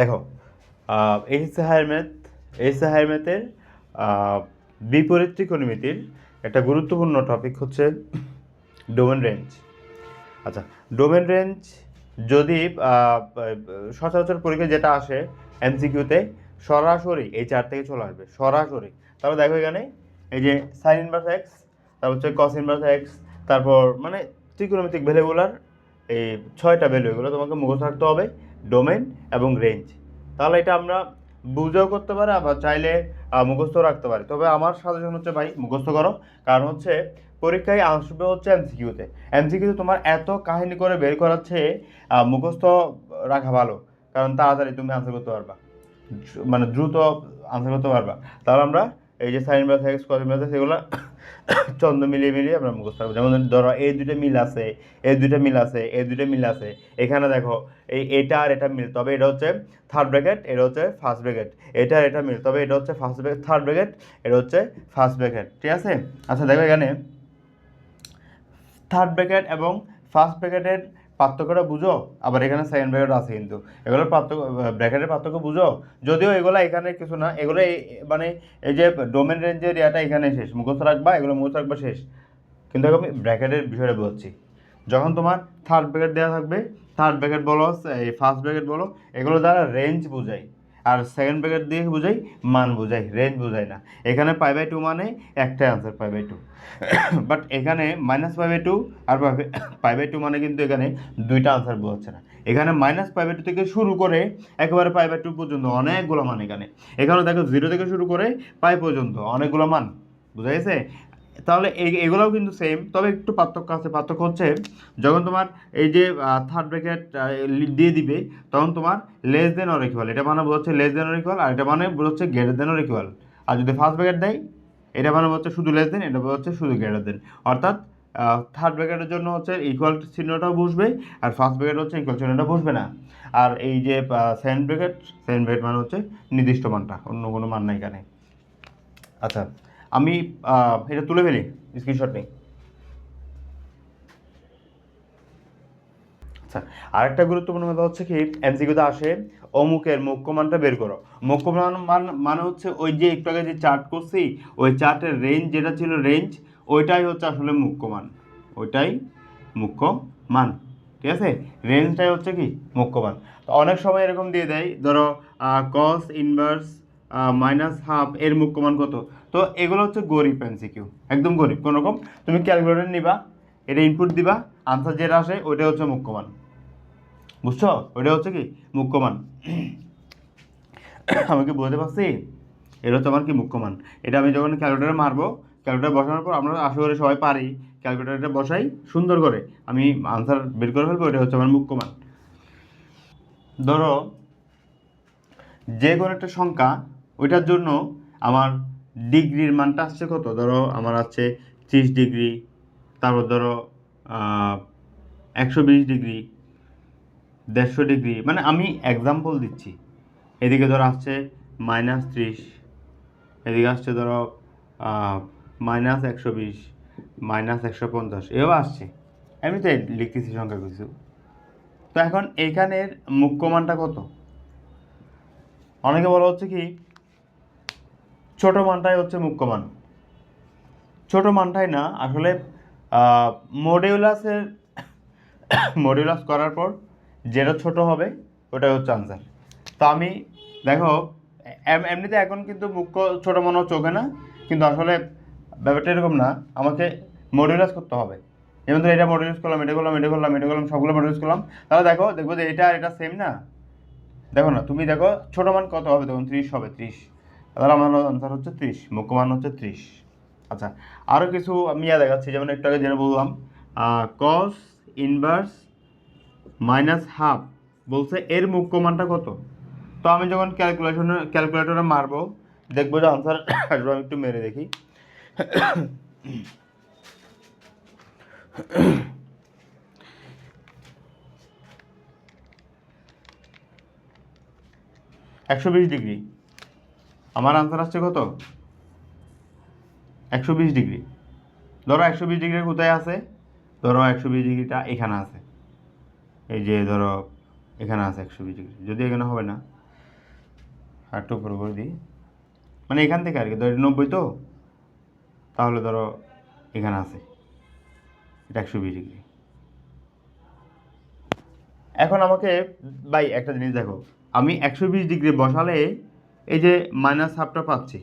দেখো H হায়ারমেথ H হায়ারমেথের বিপরীত ত্রিকোণমিতির একটা গুরুত্বপূর্ণ টপিক হচ্ছে ডোমেন রেঞ্জ আচ্ছা ডোমেন রেঞ্জ যদি সচরাচর পরীক্ষায় যেটা আসে এমসিকিউতে সরাসরি এই চার থেকে চলে আসবে, সরাসরি। তারপর দেখো এখানে, এই যে সাইন ইনভার্স এক্স তারপর হচ্ছে কস ইনভার্স এক্স তারপর মানে ত্রিকোণমিতিক ভ্যালুগুলার এই ছয়টা ভ্যালু এগুলো তোমাকে মুখস্থ রাখতে হবে। ডোমেন এবং রেঞ্জ। তাহলে এটা আমরা বুঝেও করতে পারি আবার চাইলে মুখস্থ রাখতে পারি। তবে আমার সাজেশন হচ্ছে ভাই মুখস্থ করো। কারণ হচ্ছে পরীক্ষায় আসবে হচ্ছে এমসিকিউতে। এমসিকিউতে তোমার এত কাহিনী করে বের করাচ্ছে আহ, মুখস্থ রাখা ভালো। কারণ তাড়াতাড়ি তুমি আনসার করতে পারবা। মানে দ্রুত আনসার করতে পারবা। তাহলে আমরা এই যে সাইন বাস এক্স কস বাস সেগুলো চন্দ্র মিলিয়ে মিলিয়ে আমরা মুখস্থ রাখব যেমন ধরো, এই দুটো মিল আছে, এই দুটো মিল আছে, এই দুটো মিল আছে। এখানে দেখো, এই এটা আর এটা মিল। তবে এটা হচ্ছে থার্ড ব্র্যাকেট এটা হচ্ছে ফার্স্ট ব্র্যাকেট এটা আর এটা মিল। তবে এটা হচ্ছে ফার্স্ট ব্র্যাকেট থার্ড ব্র্যাকেট এটা হচ্ছে ফার্স্ট ব্র্যাকেট ঠিক আছে? আচ্ছা দেখো এখানে। থার্ড ব্র্যাকেট এবং ফার্স্ট ব্র্যাকেটের পার্থক্যটা বুঝো, আবার এখানে সেকেন্ড ব্র্যাকেট আছে কিন্তু। এগুলোর পার্থক্য ব্র্যাকেটের পার্থক্য বুঝো। যদিও এগুলো এখানে কিছু না, এগুলো মানে এই যে ডোমেন রেঞ্জের ইয়াটা এখানে শেষ, মুখস্থ রাখবা, এগুলো মুখস্থ রাখবা শেষ। কিন্তু আমি ব্র্যাকেটের বিষয়টা বলছি যখন তোমার থার্ড ব্র্যাকেট দেওয়া থাকবে থার্ড ব্র্যাকেট বলো, এই ফার্স্ট ব্র্যাকেট বলো, এগুলো দ্বারা রেঞ্জ বোঝাই। আর সেকেন্ড ব্র্যাকেট দিয়ে বোঝাই মান বোঝাই রেঞ্জ বোঝাই না। এখানে পাই বাই টু মানে একটাই answer pi by two but এখানে মাইনাস পাই বাই টু আর পাই বাই টু মানে কিন্তু এখানে দুইটা আনসার বোঝাচ্ছে না। এখানে মাইনাস পাই বাই টু থেকে শুরু করে একেবারে পাই বাই টু পর্যন্ত অনেকগুলো মান এখানে। এখানে দেখো জিরো থেকে শুরু করে পাই পর্যন্ত অনেকগুলো মান, বুঝা গেছে? তাহলে এই, এগুলোও কিন্তু সেম তবে একটু পার্থক্য আছে। পার্থক্য হচ্ছে, যখন তোমার এই যে থার্ড ব্র্যাকেট দিয়ে দিবে, তখন তোমার লেস দেন অর ইকুয়াল এটা মানে বোঝাচ্ছে লেস দেন অর ইকুয়াল আর এটা মানে বোঝাচ্ছে গ্রেটার দেন অর ইকুয়াল আর যদি ফার্স্ট ব্র্যাকেট দেয়, এটা মানে হচ্ছে শুধু লেস দেন এটা হচ্ছে শুধু গ্রেটার দেন অর্থাৎ থার্ড ব্র্যাকেটের জন্য হচ্ছে ইকুয়াল চিহ্নটাও বসবে, আর ফার্স্ট ব্র্যাকেট হচ্ছে ইকুয়াল চিহ্নটা বসবে না। আর এই যে সেকেন্ড ব্র্যাকেট সেকেন্ড ব্র্যাকেট মানে হচ্ছে নির্দিষ্ট মানটা, অন্য কোনো মান নাই এখানে। আচ্ছা আমি এটা তুলে ফেলি স্ক্রিনশট নেই। আচ্ছা আরেকটা গুরুত্বপূর্ণ কথা হচ্ছে কি এমসিকিউতে আসে, অমুকের মুখ্য মানটা বের করো। মুখ্য মান হচ্ছে ওই যে একটু আগে যে চার্ট করছি, ওই চার্টের রেঞ্জ যেটা ছিল রেঞ্জ ওইটাই হচ্ছে আসলে মুখ্য মান ওইটাই মুখ্য মান ঠিক আছে? রেঞ্জটাই হচ্ছে কি মুখ্য মান তো অনেক সময় এরকম দিয়ে দেয়, ধরো কস ইনভার্স মাইনাস হাফ এর মুখ্য মান কত? তো এগুলো হচ্ছে গরিব এমসিকিউ একদম গরিব কোনো রকম তুমি ক্যালকুলেটর নিবা, এটা ইনপুট দিবা আনসার যেটা আসে, ওইটা হচ্ছে মুখ্য মান বুঝছ? ওইটা হচ্ছে কি? মুখ্যমান কি বুঝতে পারছি? এটা হচ্ছে আমার কি মুখ্যমান এটা আমি যখন ক্যালকুলেটারে মারবো ক্যালকুলেটার বসানোর পর আমরা আশা করি সবাই পারি ক্যালকুলেটারটা বসাই সুন্দর করে। আমি আনসার বের করে ফেলব, এটা হচ্ছে আমার মুখ্যমান ধরো, যে কোনো একটা সংখ্যা ওইটার জন্য আমার ডিগ্রির মানটা আসছে কত? ধরো আমার আছে ত্রিশ ডিগ্রি, তারপর ধরো একশো বিশ ডিগ্রি, দেড়শো ডিগ্রি মানে আমি এক্সাম্পল দিচ্ছি। এদিকে ধরো আসছে মাইনাস ত্রিশ, এদিকে আসছে ধরো মাইনাস একশো বিশ মাইনাস একশো পঞ্চাশ, এও আসছে। এমনিতে লিখতেছি সংখ্যা কিছু। তো এখন এইখানের মুখ্য মানটা কত? অনেকে বলা হচ্ছে কি ছোট মানটাই হচ্ছে মুখ্য মান। ছোট মানটাই না, আসলে মডিউলাসের মডিউলাস করার পর যেটা ছোট হবে, ওটাই হচ্ছে আনসার তো আমি, দেখো এমনিতে এখন কিন্তু মুখ্য ছোট মনে ওকে না, কিন্তু আসলে ব্যাপারটা এরকম না, আমাকে মডিউলাস করতে হবে। যেমন ধরো এটা মডিউলাস করলাম, এটা করলাম এটা করলাম এটা করলাম, সবগুলো মডিউলাস করলাম, তাহলে দেখো, দেখব যে এটা আর এটা সেম না। দেখো না, তুমি দেখো, ছোট মান কত হবে? তখন ত্রিশ হবে, ত্রিশ। তাহলে আমার আনসার হচ্ছে ত্রিশ মুখ্য মান হচ্ছে ত্রিশ। আচ্ছা আরও কিছু আমি ইয়া দেখাচ্ছি, যেমন একটু আগে যেটা বললাম কস ইনভার্স মাইনাস হাফ বলছে এর মুখ্য মানটা কত? তো আমি যখন ক্যালকুলেশনে ক্যালকুলেটরে মারবো, দেখব যে আনসার আসবে, আমি একটু মেরে দেখি। একশো বিশ ডিগ্রি। আমার আনসার আসছে কত? একশো বিশ ডিগ্রি। ধরো একশো বিশ ডিগ্রি কোথায় আছে? ধরো একশো বিশ ডিগ্রিটা এখানে আছে। এই যে ধরো এখানে আছে একশো বিশ ডিগ্রি। যদি এখানে হবে না একটু উপরে করে দিই। মানে এখান থেকে আর কি ধরো নব্বই তো? তাহলে ধরো এখানে আছে। এটা একশো বিশ ডিগ্রি। এখন আমাকে, ভাই একটা জিনিস দেখো। আমি একশো বিশ ডিগ্রি বসালে এই যে মাইনাস হাফটা পাচ্ছি,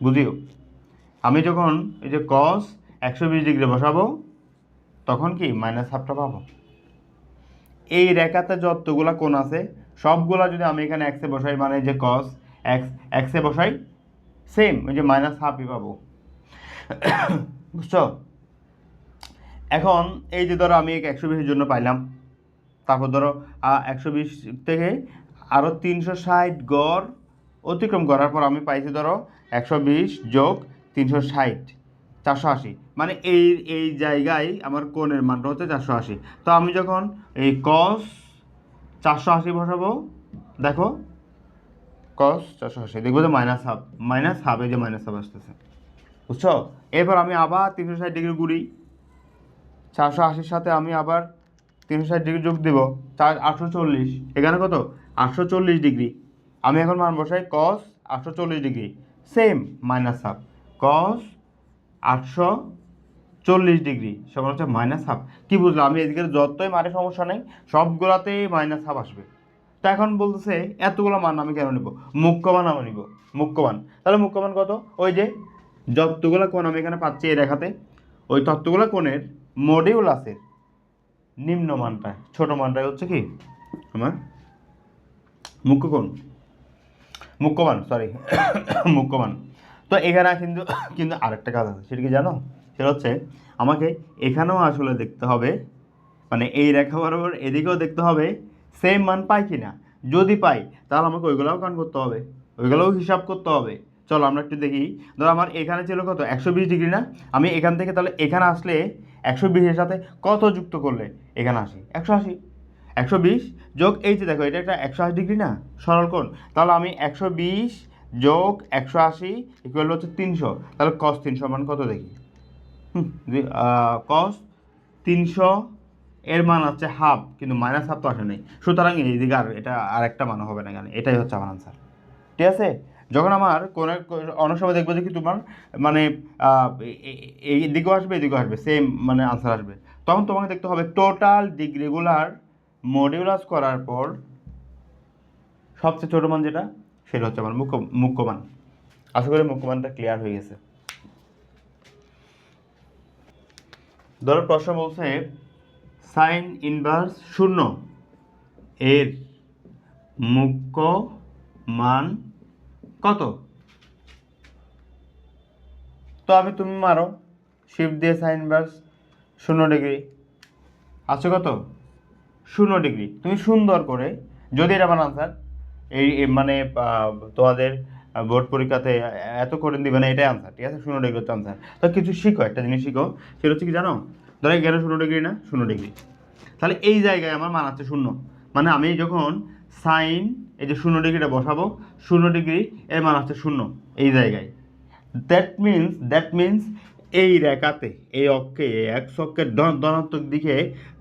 বুঝিও? আমি যখন এই যে কস একশো বিশ ডিগ্রি বসাবো, তখন কি মাইনাস হাফটা পাবো? এই রেখাতে যতগুলা কোণ আছে, সবগুলা যদি আমি এখানে এক্সে বসাই মানে যে কস এক্স এক্সে বসাই সেম ওই যে মাইনাস হাফই পাবো। বুঝছ? এখন এই যে ধরো আমি একশো বিশের জন্য পাইলাম, তারপর ধরো একশো বিশ থেকে আরও তিনশো ষাট গড় অতিক্রম করার পর আমি পাইছি ধরো একশো বিশ যোগ তিনশো ষাট, চারশো আশি। মানে এই এই জায়গায় আমার কোণের মানটা হচ্ছে চারশো আশি। তো আমি যখন এই কস চারশো আশি বসাবো, দেখো কস চারশো আশি, দেখব যে মাইনাস হাফ মাইনাস হাফ এই যে মাইনাস হাফ আসতেছে। বুঝছ? এরপর আমি আবার তিনশো ষাট ডিগ্রি ঘুরি। চারশো আশির সাথে আমি আবার তিনশো ষাট ডিগ্রি যোগ দেবো, চার, আটশো চল্লিশ। এখানে কত? আটশো চল্লিশ ডিগ্রি। আমি এখন মান বসাই কস আটশো চল্লিশ degree. Same minus half cos আটশো চল্লিশ ডিগ্রি, সমান হচ্ছে মাইনাস হাফ কী বুঝলাম? আমি এদিকে যতই মানে সমস্যা নেই, সবগুলাতেই মাইনাস হাফ আসবে। তা এখন বলতেছে, এতগুলো মান আমি কেন নিব? মুখ্য মান আমি নিব। মুখ্য মান। তাহলে মুখ্য মান কত? ওই যে, যতগুলো কোণ আমি এখানে পাচ্ছি এই রেখাতে, ওই তত্ত্বগুলো কোণের মডিউলাসের নিম্ন মানটা, ছোট মানটাই হচ্ছে কি? আমার মুখ্য কোণ। মুখ্যমান সরি মুখ্যমান তো এখানে কিন্তু কিন্তু আরেকটা কাজ আছে, সেটা কি জানো? সেটা হচ্ছে, আমাকে এখানেও আসলে দেখতে হবে মানে এই রেখা বরাবর এদিকেও দেখতে হবে সেম মান পাই কি না যদি পাই, তাহলে আমাকে ওইগুলোও কান করতে হবে, ওইগুলোও হিসাব করতে হবে। চলো আমরা একটু দেখি। ধরো আমার এখানে ছিল কত? একশো বিশ ডিগ্রি না? আমি এখান থেকে তাহলে এখানে আসলে একশো বিশের সাথে কত যুক্ত করলে এখানে আসি? একশো আশি। একশো বিশ যোগ এই যে দেখো, এটা একটা একশো আশি ডিগ্রি না? সরল কোণ। তাহলে আমি একশো বিশ যোগ একশো আশি ইকুয়াল হচ্ছে তিনশো। তাহলে কস তিনশো মান কত দেখি? কস তিনশো এর মান হচ্ছে হাফ কিন্তু মাইনাস হাফ তো আসে নেই। সুতরাং এইদিকে আর এটা আর একটা মান হবে না কেন এটাই হচ্ছে আমার আনসার ঠিক আছে? যখন আমার কোনো অনেক সময় দেখব যে কি তোমার মানে এই দিকেও আসবে, এদিকেও আসবে সেম মানে আনসার আসবে। তখন তোমাকে দেখতে হবে টোটাল ডিগ্রিগুলার মডিউলাস করার পর সবচেয়ে ছোটো মান যেটা, সেটা হচ্ছে আমার মুখ্য মুখ্যমান। আশা করি মুখ্যমানটা ক্লিয়ার হয়ে গেছে। ধরো প্রশ্ন বলছে সাইন ইনভার্স শূন্য এর মুখ্য মান কত? তো আমি তুমি মারো শিফট দিয়ে সাইন ইনভার্স শূন্য ডিগ্রি আছে কত? শূন্য ডিগ্রি। তুমি সুন্দর করে, যদি এটা আমার আনসার এই মানে তোমাদের বোর্ড পরীক্ষাতে এত করে দিবে না, এটাই আনসার ঠিক আছে? শূন্য ডিগ্রি হচ্ছে আনসার তো কিছু শিখো, একটা জিনিস শিখো, সেটা হচ্ছে কি জানো? ধরো এখানে শূন্য ডিগ্রি না, শূন্য ডিগ্রি। তাহলে এই জায়গায় আমার মান আছে শূন্য। মানে আমি যখন সাইন এই যে শূন্য ডিগ্রিটা বসাবো, শূন্য ডিগ্রি এর মান আছে শূন্য, এই জায়গায়। দ্যাট মিন্স দ্যাট মিন্স এই রেখাতে, এই অক্ষে এক অক্ষের ধনাত্মক দিকে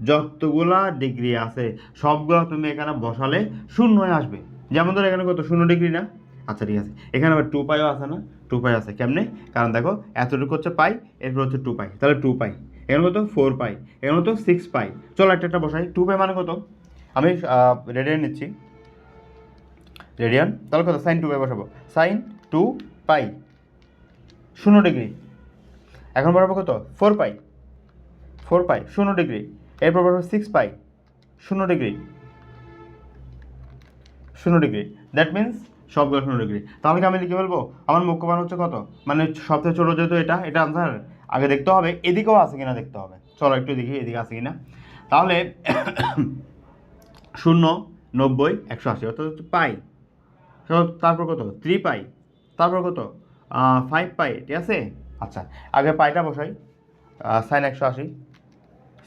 যতগুলা ডিগ্রি আছে, সবগুলো তুমি এখানে বসালে শূন্য হয়ে আসবে। যেমন ধরো এখানে কত? শূন্য ডিগ্রি না? আচ্ছা ঠিক আছে। এখানে আবার টু পাইও আছে না? টু পাই আছে কেমনে? কারণ দেখো, এতটুকু হচ্ছে পাই এরপর হচ্ছে টু পাই তাহলে টু পাই এখানে কত? ফোর পাই এখানে কত? সিক্স পাই চলো একটা একটা বসাই। টু পাই মানে কত? আমি রেডিয়ান নিচ্ছি। রেডিয়ান তাহলে কত? সাইন টু পাই বসাবো। সাইন টু পাই শূন্য ডিগ্রি এখন বরাবর কত? ফোর পাই ফোর পাই শূন্য ডিগ্রি এরপর বরাবর সিক্স পাই শূন্য ডিগ্রি শূন্য ডিগ্রি দ্যাট মিন্স সবগুলো শূন্য ডিগ্রি তাহলে আমি লিখে বলব আমার মুখ্যমান হচ্ছে কত? মানে সবচেয়ে ছোটো যেহেতু এটা এটা আনসার আগে দেখতে হবে, এদিকেও আছে কিনা দেখতে হবে। চলো একটু দেখি এদিকে আছে কিনা। তাহলে শূন্য, নব্বই, একশো আশি, অর্থাৎ পাই তারপর কত? থ্রি পাই তারপর কত? ফাইভ পাই ঠিক আছে? আচ্ছা আগে পায়টা বসাই। সাইন একশো আশি,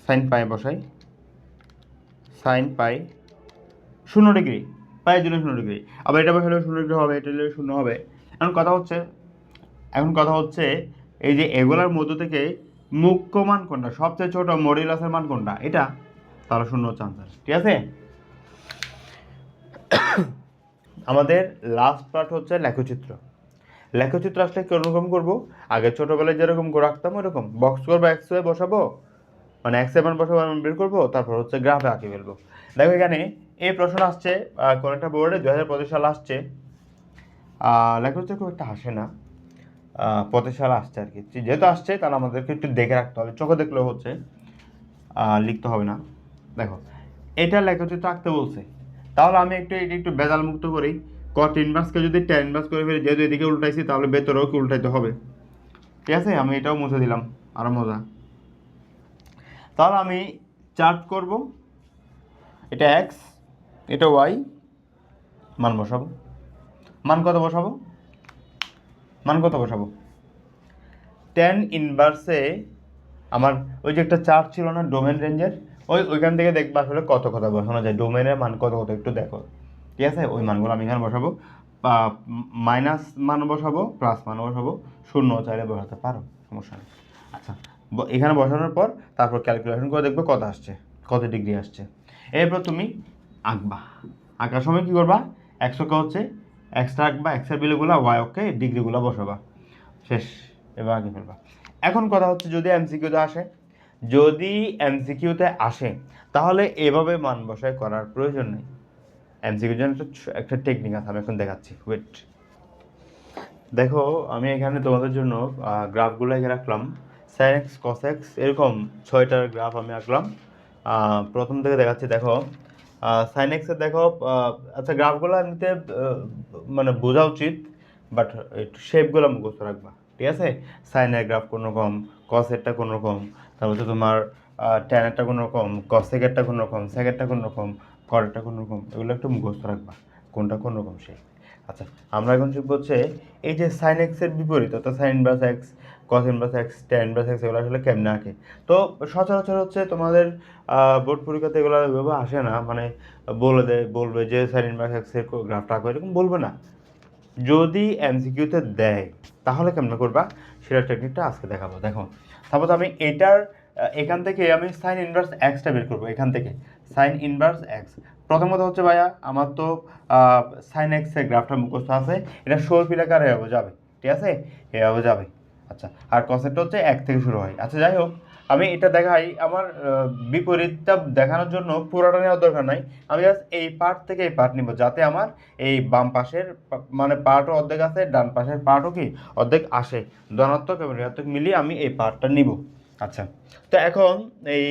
সাইন পাই বসাই। সাইন পাই শূন্য ডিগ্রি পায়ের জন্য শূন্য ডিগ্রি। আবার এটা বসালে শূন্য ডিগ্রি হবে, এটা হলে শূন্য হবে। এখন কথা হচ্ছে, এখন কথা হচ্ছে এই যে এগুলার মধ্য থেকে মুখ্য মান কোনটা? সবচেয়ে ছোট মডিউলাসের মান কোনটা? এটা? তারা শূন্য হচ্ছে আনসার ঠিক আছে? আমাদের লাস্ট পার্ট হচ্ছে লেখচিত্র। লেখচিত্র আসলে কীরকম করব? আগে ছোটোবেলায় যেরকম রাখতাম ওরকম বক্স করব এক্স ওয়ে বসাবো মানে এক্স এমন বসাবো এমন বের করব, তারপর হচ্ছে গ্রাফে আঁকে ফেলব। দেখো এখানে এই প্রশ্ন আসছে কোন একটা বোর্ডে দু হাজার পঁচিশ সালে আসছে। লেখচিত্র খুব একটা আসে না। পঁচিশ সালে আসছে আর কি। যেহেতু আসছে, তাহলে আমাদেরকে একটু দেখে রাখতে হবে। চোখে দেখলেও হচ্ছে। লিখতে হবে না। দেখো, এটা লেখচিত্র আঁকতে বলছে। তাহলে আমি একটু এটি একটু বেজাল মুক্ত করি। কট ইনভার্সকে যদি টেন ইনভার্স করে ফেলি, যেহেতু এদিকে উল্টাইছি, তাহলে ভেতরেও কি উল্টাইতে হবে? ঠিক আছে? আমি এটাও মুছে দিলাম। আরও মজা। তাহলে আমি চার্ট করব। এটা এক্স এটা ওয়াই মান বসাবো। মান কত বসাবো? মান কত বসাবো? টেন ইনভার্সে আমার ওই যে একটা চার্ট ছিল না ডোমেন রেঞ্জের ওই ওইখান থেকে দেখবা আসলে কত কথা বসানো যায়। ডোমেনের মান কত কত একটু দেখো। ঠিক আছে? ওই মানগুলো আমি এখানে বসাবো। মাইনাস মান বসাবো, প্লাস মান বসাবো, শূন্য চাইলে বসাতে পারো, সমস্যা নেই। আচ্ছা এখানে বসানোর পর তারপর ক্যালকুলেশন করে দেখবে কত আসছে, কত ডিগ্রি আসছে। এরপর তুমি আঁকবা। আঁকার সময় কী করবা? একশোকে হচ্ছে এক্সট্রা আঁকবা এক্সের বিলগুলো ওয়াই ওকে ডিগ্রিগুলো বসাবা। শেষ, এবার আগে ফেলবা। এখন কথা হচ্ছে যদি এমসিকিউতে আসে, যদি এমসিকিউতে আসে, তাহলে এভাবে মান বসায় করার প্রয়োজন নেই। এমসিকিউর জন্য একটা একটা টেকনিক আছে আমি এখন দেখাচ্ছি। ওয়েট দেখো আমি এখানে তোমাদের জন্য গ্রাফগুলো এঁকে রাখলাম। সাইন এক্স কস এক্স এরকম ছয়টার গ্রাফ আমি আঁকলাম। প্রথম থেকে দেখাচ্ছি দেখো। সাইন এক্সের দেখো আচ্ছা গ্রাফগুলো আহ, মানে বোঝা উচিত বাট একটু শেপগুলো মুখস্থ রাখবা ঠিক আছে? সাইনের গ্রাফ কোনো রকম কসেরটা কোনো রকম তারপর তোমার ট্যানেরটা কোনো রকম কসেকেরটা কোনো রকম সেকেরটা কোনো রকম করেরটা কোনো রকম এগুলো একটু মুখস্থ রাখবা, কোনটা কোন রকম শেপ আচ্ছা আমরা এখন শিখব হচ্ছে এই যে সাইন এক্সের বিপরীত, অর্থাৎ sine inverse x cos inverse x tan inverse x এগুলো আসলে কেমনে আঁকে? তো সচরাচর হচ্ছে তোমাদের বোর্ড পরীক্ষাতে এগুলো এভাবে আসে না মানে বলে দেয়, বলবে যে সাইন ইনভার্স এক্সের গ্রাফটা আঁকো, এরকম বলবে না। যদি এমসিকিউতে দেয়, তাহলে কেমনে করবা? সেটা টেকনিকটা আজকে দেখাবো, দেখো। তারপর আমি এটার, এখান থেকে আমি সাইন ইনভার্স এক্সটা বের করব, এখান থেকে। সাইন ইনভার্স এক্স প্রথম কথা হচ্ছে ভাইয়া, আমার তো সাইন এক্সের গ্রাফটা মুখস্থ আছে। এটা শোর ফিলাকার এভাবে যাবে, ঠিক আছে? এভাবে যাবে। আচ্ছা আর কনসেপ্টটা হচ্ছে এক থেকে শুরু হয়। আচ্ছা যাই হোক, আমি এটা দেখাই। আমার বিপরীতটা দেখানোর জন্য পুরোটা নেওয়ার দরকার নাই। আমি জাস্ট এই পার্ট থেকে এই পার্ট নিব, যাতে আমার এই বাম পাশের মানে পার্টও অর্ধেক আছে, ডান পাশের পার্টও কি অর্ধেক আসে। ধনাত্মক এবং ঋণাত্মক মিলিয়ে আমি এই পার্টটা নিব। আচ্ছা তো এখন এই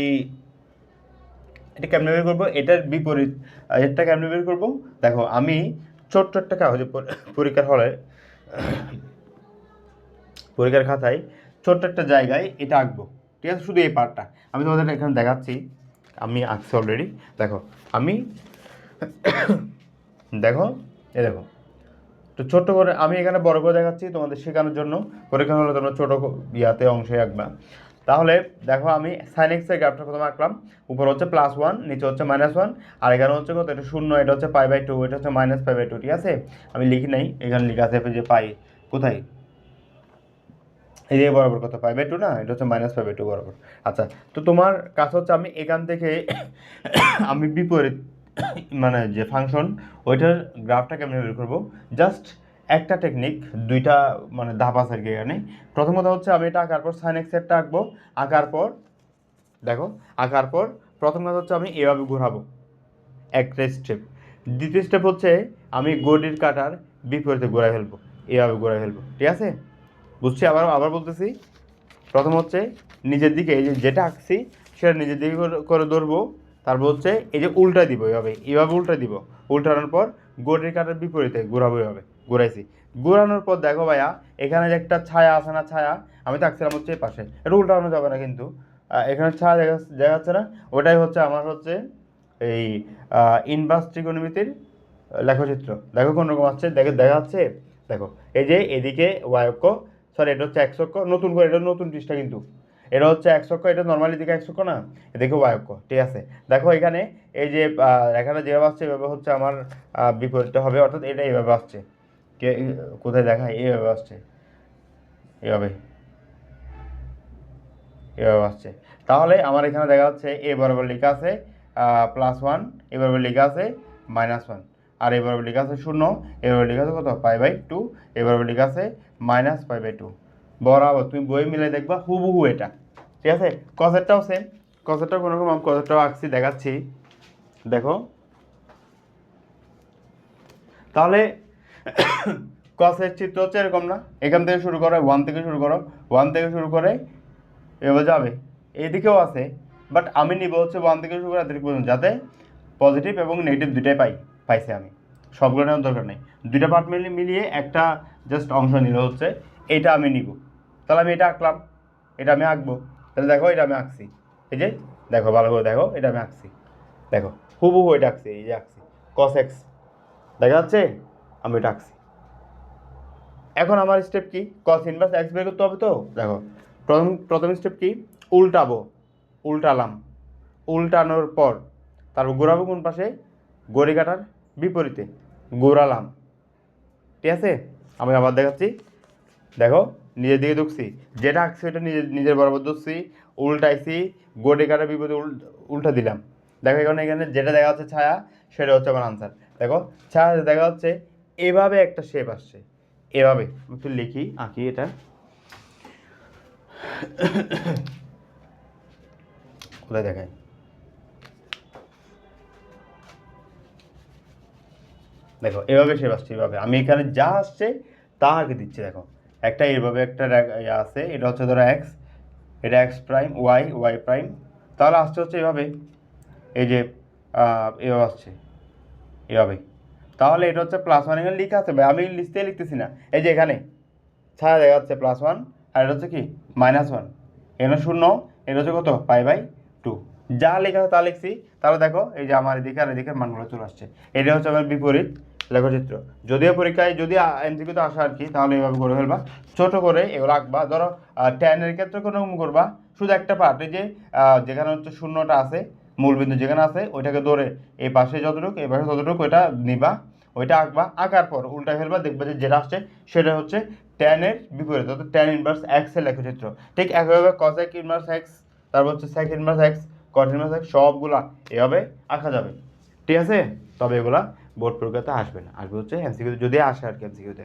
এটা কেমনে বের করব? এটার বিপরীত এটা কেমনে বের করব? দেখো, আমি ছোট্ট একটা কাগজে পর- পরীক্ষার হলে, পরীক্ষার খাতায় ছোট্ট একটা জায়গায় এটা আঁকবো। ঠিক আছে? শুধু এই পার্টটা। আমি তোমাদের এখানে দেখাচ্ছি। আমি আঁকছি অলরেডি দেখো, আমি, দেখো এ দেখো। তো ছোট্ট করে, আমি এখানে বড় করে দেখাচ্ছি তোমাদের শেখানোর জন্য। পরীক্ষা হলে তোমরা ছোটো ইয়াতে অংশে আঁকবা। তাহলে দেখো আমি সাইন এক্সের গ্রাফটা প্রথমে আঁকলাম। উপর হচ্ছে প্লাস ওয়ান নিচে হচ্ছে মাইনাস ওয়ান আর এখানে হচ্ছে কত? এটা শূন্য, এটা হচ্ছে পাই বাই টু এটা হচ্ছে মাইনাস পাই বাই টু ঠিক আছে? আমি লিখি নাই, এখানে লেখা আছে যে পাই কোথায়? এই যে বরাবর কত? পাই বাই টু না? এটা হচ্ছে মাইনাস পাই বাই টু বরাবর। আচ্ছা তো তোমার কাজ হচ্ছে আমি এখান থেকে আমি বিপরীত মানে যে ফাংশন ওইটার গ্রাফটা কেমনে বের করব। জাস্ট একটা টেকনিক দুইটা মানে ধাপ আছে আর কি এখানে। প্রথমত হচ্ছে আমি এটা আঁকার পর সাইন এক্সেরটা আঁকবো। আঁকার পর, দেখো, আঁকার পর প্রথম কথা হচ্ছে আমি এভাবে ঘোরাবো। একটা স্টেপ দ্বিতীয় স্টেপ হচ্ছে আমি গডির কাটার বিপরীতে ঘোরায় ফেলব। এভাবে ঘোরায় ফেলব। ঠিক আছে? বুঝছি? আবার আবার বলতেছি। প্রথম হচ্ছে নিজের দিকে, এই যে যেটা আঁকছি, সেটা নিজের দিকে করে ধরবো। তারপর হচ্ছে এই যে উল্টা দিব এভাবে। এভাবে উল্টা দিব। উল্টানোর পর গড়ির কাটার বিপরীতে ঘোরাবো এভাবে। ঘোরাইছি। ঘুরানোর পর দেখো ভাইয়া, এখানে যে একটা ছায়া আছে না ছায়া, আমি থাকছিলাম হচ্ছে এই পাশে। এটা উল্টানো যাবে না কিন্তু। এখানে ছায়া দেখা দেখা যাচ্ছে না। ওটাই হচ্ছে আমার হচ্ছে এই ইনভার্স ত্রিকোণমিতির লেখচিত্র। দেখো কোন রকম আসছে। দেখে দেখা যাচ্ছে, দেখো, এই যে এদিকে ওয়াই সরি এটা হচ্ছে একশো নতুন করে এটা নতুন পৃষ্ঠা কিন্তু। এটা হচ্ছে একশো অক্ষ, এটা নর্মালি দিকে একশো অক্ষ না? এদিকে ওয়াই ঠিক আছে? দেখো এখানে এই যে রেখাটা যেভাবে আসছে, এভাবে হচ্ছে আমার বিপরীতটা হবে, অর্থাৎ এটা এইভাবে আসছে। কে, কোথায় দেখায় এইভাবে আসছে। এভাবে এভাবে আসছে। তাহলে আমার এখানে দেখা যাচ্ছে এ বরাবর লেখা আছে প্লাস ওয়ান এ বরাবর লেখা আছে মাইনাস ওয়ান আর এবার লেখা আছে শূন্য এবার লেখা আছে কত? পাই বাই টু এবার লেখা আছে মাইনাস পাই বাই টু বরাবর, তুমি বই মিলে দেখবা হুবহু এটা। ঠিক আছে? কসেরটাও সেম কোনো রকম কসেরটাও আঁকছি, দেখাচ্ছি। দেখো। তাহলে কসের চিত্র হচ্ছে এরকম না। এখান থেকে শুরু করো ওয়ান থেকে শুরু করো। ওয়ান থেকে শুরু করে এবার যাবে। এদিকেও আছে বাট আমি নিব হচ্ছে ওয়ান থেকে শুরু করে এদিকে পর্যন্ত, যাতে পজিটিভ এবং নেগেটিভ দুটাই পাই, পাইছে আমি। সবগুলো নেওয়ার দরকার নেই। দুইটা পার্ট মিলিয়ে মিলিয়ে একটা জাস্ট অংশ নিলে হচ্ছে এটা আমি নিব। তাহলে আমি এটা আঁকলাম, এটা আমি আঁকবো। তাহলে দেখো এটা আমি আঁকছি। এই যে, দেখো ভালো করে দেখো, এটা আমি আঁকছি। দেখো, হুবহু এটা আঁকছি, এই যে আঁকছি। কস এক্স দেখা যাচ্ছে? আমি আঁকছি এখন আমার স্টেপ কি? কস ইনভার্স এক্স বের করতে হবে তো? দেখো, প্রথম প্রথম স্টেপ কি? উল্টাবো, উল্টালাম, উল্টানোর পর, তারপর ঘোরাবো কোন পাশে? গড়ি কাটার বিপরীতে, ঘোরালাম। ঠিক আছে? আমি আবার দেখাচ্ছি। দেখো, নিজের দিকে ঢুকছি। যেটা আঁকছি ওটা নিজের নিজের বরাবর ধরছি, উল্টাইছি গড়ি কাটার বিপরীতে উল্টা দিলাম। দেখো এখানে এখানে যেটা দেখা যাচ্ছে ছায়া, সেটা হচ্ছে আমার আনসার দেখো, ছায়া দেখা যাচ্ছে এভাবে একটা শেপ আসছে। এভাবে। একটু লিখি, আঁকি এটা। কোথায় দেখায়? দেখো, এভাবে শেপ আসছে, এভাবে। আমি এখানে যা আসছে, তা আগে দিচ্ছি, দেখো। একটা এভাবে একটা ইয়ে আছে, এটা হচ্ছে ধরো এক্স এটা x prime y y prime তাহলে আসছে হচ্ছে এভাবে। এই যে এভাবে আসছে। এভাবে। তাহলে এটা হচ্ছে প্লাস ওয়ান এখানে লিখা আছে আমি লিখতে লিখতেছি না। এই যে এখানে, ছায়া দেখা যাচ্ছে প্লাস ওয়ান আর এটা হচ্ছে কি? মাইনাস ওয়ান এখানে শূন্য, এটা হচ্ছে কত? পাই বাই টু যা লেখা তা লিখছি। তাহলে দেখো, এই যে আমার এদিকে আর এদিকে মানগুলো চলে আসছে। এটা হচ্ছে আমার বিপরীত লেখচিত্র। যদিও পরীক্ষায়, যদি এমসিকিউতে আসা আর কি, তাহলে এইভাবে করে ফেলবা। ছোট করে এগুলো আঁকবা ধরো টেনের ক্ষেত্রে কোনো করবা। শুধু একটা পার্ট এই যে যেখানে হচ্ছে শূন্যটা আছে, মূলবিন্দু যেখানে আছে, ওইটাকে ধরে এই পাশে যতটুকু, এই পাশে ততটুকু, ওইটা নিবা। ওইটা আঁকবা, আঁকার পর উল্টা ফেলবা, দেখবা যে যেটা আসছে সেটা হচ্ছে টেনের বিপরীত, অর্থাৎ টেন ইনভার্স এক্সের লেখচিত্র। ঠিক একইভাবে কসেক ইনভার্স এক্স তারপর হচ্ছে sec inverse x cot inverse x সবগুলা এভাবে আঁকা যাবে। ঠিক আছে? তবে এগুলা বোর্ড পরীক্ষাতে আসবে না। আসবে হচ্ছে এমসিকিউতে যদি আসে আর কি এমসিকিউতে